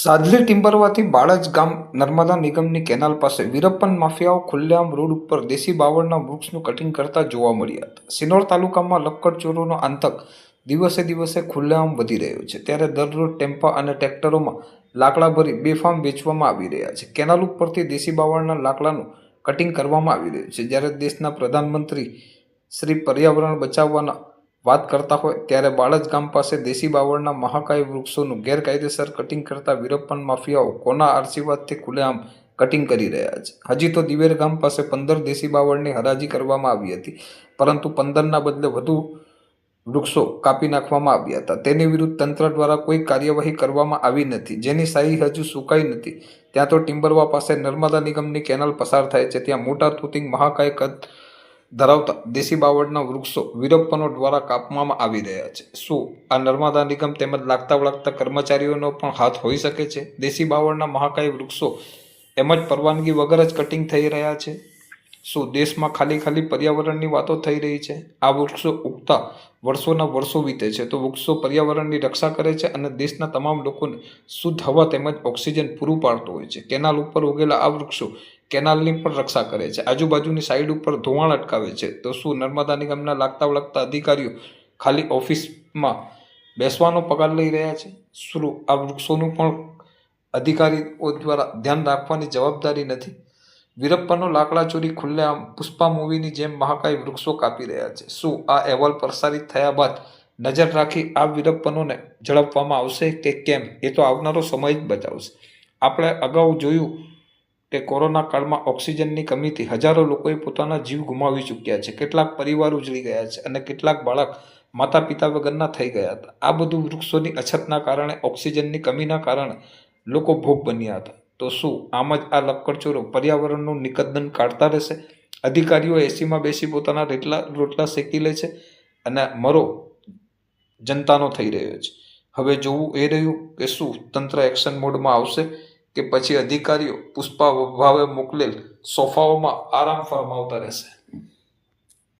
સાદલી ટિમ્બરવાથી બાળજ ગામ નર્મદા નિગમની કેનાલ પાસે વીરપ્પન માફિયાઓ ખુલ્લેઆમ રોડ ઉપર દેશી બાવળના વૃક્ષનું કટિંગ કરતા જોવા મળ્યા હતા. સિનોર તાલુકામાં લક્કડચોરોનો આંતક દિવસે દિવસે ખુલ્લેઆમ વધી રહ્યો છે. ત્યારે દરરોજ ટેમ્પા અને ટ્રેક્ટરોમાં લાકડા ભરી બેફામ વેચવામાં આવી રહ્યા છે. કેનાલ ઉપરથી દેશી બાવળના લાકડાનું કટિંગ કરવામાં આવી રહ્યું છે. જ્યારે દેશના પ્રધાનમંત્રી શ્રી પર્યાવરણ બચાવવાના વાત કરતા હોય ત્યારે બાળજ ગામ પાસે દેશી બાવળના મહાકાય વૃક્ષોનું ગેરકાયદેસર કટિંગ કરતા વીરપ્પન માફિયાઓ કોના આશીર્વાદથી ખુલ્લેઆમ કટિંગ કરી રહ્યા છે? હજી તો દિવેર ગામ પાસે પંદર દેશી બાવળની હરાજી કરવામાં આવી હતી, પરંતુ પંદરના બદલે વધુ વૃક્ષો કાપી નાખવામાં આવ્યા હતા. તેની વિરુદ્ધ તંત્ર દ્વારા કોઈ કાર્યવાહી કરવામાં આવી નથી, જેની શાહી હજુ સુકાઈ નથી. ત્યાં તો ટિમ્બરવા પાસે નર્મદા નિગમની કેનાલ પસાર થાય છે, ત્યાં મોટા તૂતિંગ મહાકાય કદ ધરાવતા દેશી બાવળના વૃક્ષો વીરપ્પનો દ્વારા કાપવામાં આવી રહ્યા છે. શું આ નર્મદા નિગમ તેમજ લાગતા વળગતા કર્મચારીઓનો પણ હાથ હોઈ શકે છે? દેશી બાવળના મહાકાય વૃક્ષો એમ જ પરવાનગી વગર જ કટિંગ થઈ રહ્યા છે? શું દેશમાં ખાલી ખાલી પર્યાવરણની વાતો થઈ રહી છે? આ વૃક્ષો ઉગતા વર્ષોના વર્ષો વીતે છે તો વૃક્ષો પર્યાવરણની રક્ષા કરે છે અને દેશના તમામ લોકોને શુદ્ધ હવા તેમજ ઓક્સિજન પૂરું પાડતો હોય છે. કેનાલ ઉપર ઉગેલા આ વૃક્ષો કેનાલની પણ રક્ષા કરે છે. આજુબાજુની સાઈડ ઉપર ધોવાણ અટકાવે છે. તો શું નર્મદા નિગમના લાગતા વળગતા અધિકારીઓ ખાલી ઓફિસમાં બેસવાનો પગાર લઈ રહ્યા છે? શું આ વૃક્ષોનું પણ અધિકારીઓ દ્વારા ધ્યાન રાખવાની જવાબદારી નથી? વીરપ્પાનો લાકડા ચોરી ખુલ્લેઆમ પુષ્પા મૂવીની જેમ મહાકાય વૃક્ષો કાપી રહ્યા છે. શું આ અહેવાલ પ્રસારિત થયા બાદ નજર રાખી આ વીરપ્પનોને ઝડપવામાં આવશે કે કેમ? એ તો આવનારો સમય જ બચાવશે આપણે અગાઉ જોયું કે કોરોના કાળમાં ઓક્સિજનની કમીથી હજારો લોકોએ પોતાના જીવ ગુમાવી ચૂક્યા છે. કેટલાક પરિવાર ઉજળી ગયા છે અને કેટલાક બાળક માતા પિતા વગરના થઈ ગયા હતા. આ બધું વૃક્ષોની અછતના કારણે, ઓક્સિજનની કમીના કારણે લોકો ભોગ બન્યા હતા. તો શું આમ જ આ લક્કડચોરો પર્યાવરણનું નિકંદન કાઢતા રહેશે? અધિકારીઓ એસીમાં બેસી પોતાના રેટલા, રોટલા શેકી લે છે અને મરો જનતાનો થઈ રહ્યો છે. હવે જોવું એ રહ્યું કે શું તંત્ર એક્શન મોડમાં આવશે? કે પછી અધિકારીઓ પુષ્પા ભાવે મોકલેલ સોફાઓમાં આરામ ફરમાવતા રહેશે.